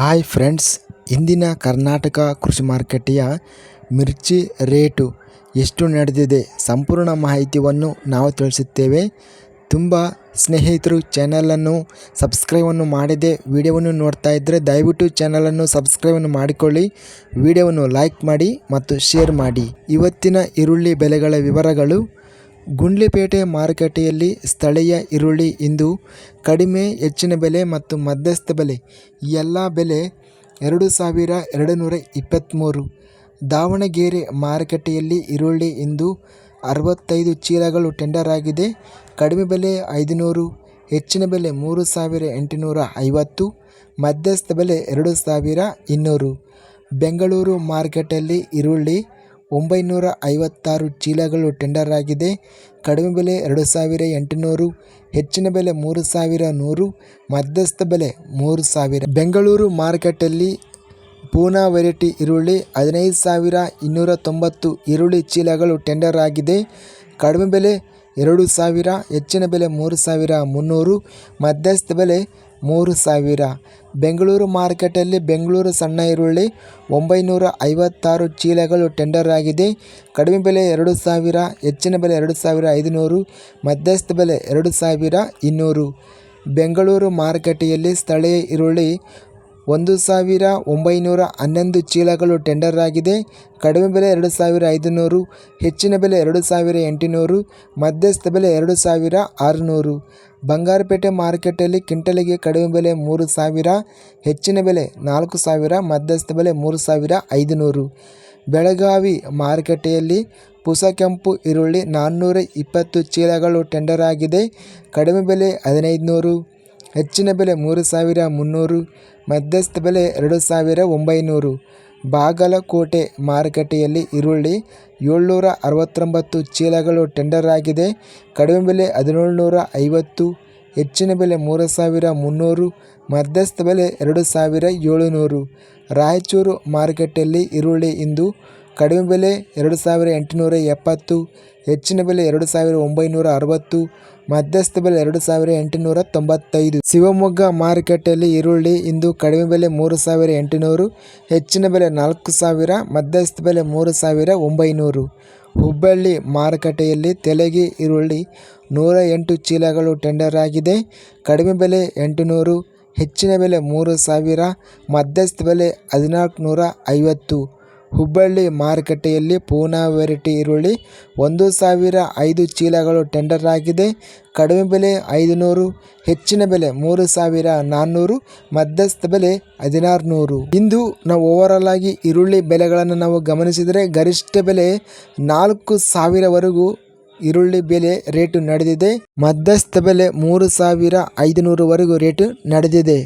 Hi friends, ಇಂದಿನ ಕರ್ನಾಟಕ ಕೃಷಿ ಮಾರುಕಟ್ಟೆಯ ಮಿರ್ಚಿ ರೇಟು ಎಷ್ಟು ನಡೆದಿದೆ ಸಂಪೂರ್ಣ ಮಾಹಿತಿಯನ್ನು ನಾವು ತಿಳಿಸುತ್ತೇವೆ. ತುಂಬ ಸ್ನೇಹಿತರು ಚಾನಲನ್ನು ಸಬ್ಸ್ಕ್ರೈಬನ್ನು ಮಾಡಿದೆ ವಿಡಿಯೋವನ್ನು ನೋಡ್ತಾ ಇದ್ದರೆ ದಯವಿಟ್ಟು ಚಾನಲನ್ನು ಸಬ್ಸ್ಕ್ರೈಬನ್ನು ಮಾಡಿಕೊಳ್ಳಿ, ವಿಡಿಯೋವನ್ನು ಲೈಕ್ ಮಾಡಿ ಮತ್ತು ಶೇರ್ ಮಾಡಿ. ಇವತ್ತಿನ ಈರುಳ್ಳಿ ಬೆಲೆಗಳ ವಿವರಗಳು ಗುಂಡ್ಲುಪೇಟೆ ಮಾರುಕಟ್ಟೆಯಲ್ಲಿ ಸ್ಥಳೀಯ ಈರುಳ್ಳಿ ಇಂದು ಕಡಿಮೆ, ಹೆಚ್ಚಿನ ಬೆಲೆ ಮತ್ತು ಮಧ್ಯಸ್ಥ ಬೆಲೆ. ಎಲ್ಲ ಬೆಲೆ ಎರಡು ಸಾವಿರ ಎರಡು ನೂರ ಇಪ್ಪತ್ತ್ಮೂರು ದಾವಣಗೆರೆ ಮಾರುಕಟ್ಟೆಯಲ್ಲಿ ಈರುಳ್ಳಿ ಇಂದು ಅರವತ್ತೈದು ಚೀಲಗಳು ಟೆಂಡರ್ ಆಗಿದೆ. ಕಡಿಮೆ ಬೆಲೆ ಐದುನೂರು, ಹೆಚ್ಚಿನ ಬೆಲೆ ಮೂರು ಸಾವಿರ ಎಂಟುನೂರ ಐವತ್ತು, ಮಧ್ಯಸ್ಥ ಬೆಲೆ ಎರಡು ಸಾವಿರ ಇನ್ನೂರು. ಬೆಂಗಳೂರು ಮಾರುಕಟ್ಟೆಯಲ್ಲಿ ಈರುಳ್ಳಿ ಒಂಬೈನೂರ ಐವತ್ತಾರು ಚೀಲಗಳು ಟೆಂಡರ್ ಆಗಿದೆ. ಕಡಿಮೆ ಬೆಲೆ ಎರಡು ಸಾವಿರ ಎಂಟುನೂರು, ಹೆಚ್ಚಿನ ಬೆಲೆ ಮೂರು ಸಾವಿರ ನೂರು, ಮಧ್ಯಸ್ಥ ಬೆಲೆ ಮೂರು ಸಾವಿರ. ಬೆಂಗಳೂರು ಮಾರ್ಕೆಟಲ್ಲಿ ಪೂನಾ ವೆರೈಟಿ ಈರುಳ್ಳಿ, ಹದಿನೈದು ಸಾವಿರ ಇನ್ನೂರ ತೊಂಬತ್ತು ಈರುಳ್ಳಿ ಚೀಲಗಳು ಟೆಂಡರ್ ಆಗಿದೆ. ಕಡಿಮೆ ಬೆಲೆ ಎರಡು ಸಾವಿರ, ಹೆಚ್ಚಿನ ಬೆಲೆ ಮೂರು ಸಾವಿರ ಮುನ್ನೂರು, ಮಧ್ಯಸ್ಥ ಬೆಲೆ ಮೂರು ಸಾವಿರ. ಬೆಂಗಳೂರು ಮಾರುಕಟ್ಟೆಯಲ್ಲಿ ಬೆಂಗಳೂರು ಸಣ್ಣ ಈರುಳ್ಳಿ ಒಂಬೈನೂರ ಐವತ್ತಾರು ಚೀಲಗಳು ಟೆಂಡರ್ ಆಗಿದೆ. ಕಡಿಮೆ ಬೆಲೆ ಎರಡು ಸಾವಿರ, ಹೆಚ್ಚಿನ ಬೆಲೆ ಎರಡು ಸಾವಿರ ಐದುನೂರು, ಮಧ್ಯಸ್ಥ ಬೆಲೆ ಎರಡು ಸಾವಿರ ಇನ್ನೂರು. ಬೆಂಗಳೂರು ಮಾರುಕಟ್ಟೆಯಲ್ಲಿ ಸ್ಥಳೀಯ ಈರುಳ್ಳಿ ಒಂದು ಸಾವಿರ ಒಂಬೈನೂರ ಹನ್ನೊಂದು ಚೀಲಗಳು ಟೆಂಡರ್ ಆಗಿದೆ. ಕಡಿಮೆ ಬೆಲೆ ಎರಡು ಸಾವಿರ ಐದುನೂರು, ಹೆಚ್ಚಿನ ಬೆಲೆ ಎರಡು ಸಾವಿರ ಎಂಟುನೂರು, ಮಧ್ಯಸ್ಥ ಬೆಲೆ ಎರಡು ಸಾವಿರ ಆರುನೂರು. ಬಂಗಾರಪೇಟೆ ಮಾರುಕಟ್ಟೆಯಲ್ಲಿ ಕ್ವಿಂಟಲಿಗೆ ಕಡಿಮೆ ಬೆಲೆ ಮೂರು ಸಾವಿರ, ಹೆಚ್ಚಿನ ಬೆಲೆ ನಾಲ್ಕು ಸಾವಿರ, ಮಧ್ಯಸ್ಥ ಬೆಲೆ ಮೂರು ಸಾವಿರ ಐದುನೂರು. ಬೆಳಗಾವಿ ಮಾರುಕಟ್ಟೆಯಲ್ಲಿ ಕೆಂಪು ಈರುಳ್ಳಿ ನಾನ್ನೂರ ಇಪ್ಪತ್ತು ಚೀಲಗಳು ಟೆಂಡರ್ ಆಗಿದೆ. ಕಡಿಮೆ ಬೆಲೆ ಹದಿನೈದು ನೂರು ಹೆಚ್ಚಿನ ಬೆಲೆ ಮೂರು ಸಾವಿರ ಮುನ್ನೂರು, ಮಧ್ಯಸ್ಥ ಬೆಲೆ ಎರಡು ಸಾವಿರ ಒಂಬೈನೂರು. ಬಾಗಲಕೋಟೆ ಮಾರುಕಟ್ಟೆಯಲ್ಲಿ ಈರುಳ್ಳಿ ಏಳ್ನೂರ ಅರವತ್ತೊಂಬತ್ತು ಚೀಲಗಳು ಟೆಂಡರ್ ಆಗಿದೆ. ಕಡಿಮೆ ಬೆಲೆ ಹದಿನೇಳು ನೂರ ಐವತ್ತು, ಹೆಚ್ಚಿನ ಬೆಲೆ ಮೂರು ಸಾವಿರ ಮುನ್ನೂರು, ಮಧ್ಯಸ್ಥ ಬೆಲೆ ಎರಡು ಸಾವಿರ ಏಳುನೂರು. ರಾಯಚೂರು ಮಾರುಕಟ್ಟೆಯಲ್ಲಿ ಈರುಳ್ಳಿ ಇಂದು ಕಡಿಮೆ ಬೆಲೆ ಎರಡು ಸಾವಿರ ಎಂಟುನೂರ ಎಪ್ಪತ್ತು, ಹೆಚ್ಚಿನ ಬೆಲೆ ಎರಡು ಸಾವಿರ ಒಂಬೈನೂರ ಅರವತ್ತು, ಮಧ್ಯಸ್ಥ ಬೆಲೆ ಎರಡು ಸಾವಿರ ಎಂಟುನೂರ ತೊಂಬತ್ತೈದು. ಶಿವಮೊಗ್ಗ ಮಾರುಕಟ್ಟೆಯಲ್ಲಿ ಈರುಳ್ಳಿ ಇಂದು ಕಡಿಮೆ ಬೆಲೆ ಮೂರು ಸಾವಿರ ಎಂಟುನೂರು, ಹೆಚ್ಚಿನ ಬೆಲೆ ನಾಲ್ಕು ಸಾವಿರ, ಮಧ್ಯಸ್ಥ ಬೆಲೆ ಮೂರು ಸಾವಿರ ಒಂಬೈನೂರು. ಹುಬ್ಬಳ್ಳಿ ಮಾರುಕಟ್ಟೆಯಲ್ಲಿ ತೆಲಗಿ ಈರುಳ್ಳಿ ನೂರ ಎಂಟು ಚೀಲಗಳು ಟೆಂಡರ್ ಆಗಿದೆ. ಕಡಿಮೆ ಬೆಲೆ ಎಂಟುನೂರು, ಹೆಚ್ಚಿನ ಬೆಲೆ ಮೂರು ಸಾವಿರ, ಮಧ್ಯಸ್ಥ ಬೆಲೆ ಹದಿನಾಲ್ಕು ನೂರ ಐವತ್ತು. ಹುಬ್ಬಳ್ಳಿ ಮಾರುಕಟ್ಟೆಯಲ್ಲಿ ಪೂನಾ ವೆರೈಟಿ ಈರುಳ್ಳಿ, ಒಂದು ಸಾವಿರ ಐದು ಚೀಲಗಳು ಟೆಂಡರ್ ಆಗಿದೆ. ಕಡಿಮೆ ಬೆಲೆ ಐದುನೂರು, ಹೆಚ್ಚಿನ ಬೆಲೆ ಮೂರು ಸಾವಿರ ನಾನ್ನೂರು, ಮಧ್ಯಸ್ಥ ಬೆಲೆ ಹದಿನಾರು ನೂರು ಇಂದು ನಾವು ಓವರಾಲ್ ಆಗಿ ಈರುಳ್ಳಿ ಬೆಲೆಗಳನ್ನು ನಾವು ಗಮನಿಸಿದರೆ ಗರಿಷ್ಠ ಬೆಲೆ ನಾಲ್ಕು ಸಾವಿರವರೆಗೂ ಈರುಳ್ಳಿ ಬೆಲೆ ರೇಟು ನಡೆದಿದೆ. ಮಧ್ಯಸ್ಥ ಬೆಲೆ ಮೂರು ಸಾವಿರ ಐದುನೂರವರೆಗೂ ರೇಟು ನಡೆದಿದೆ.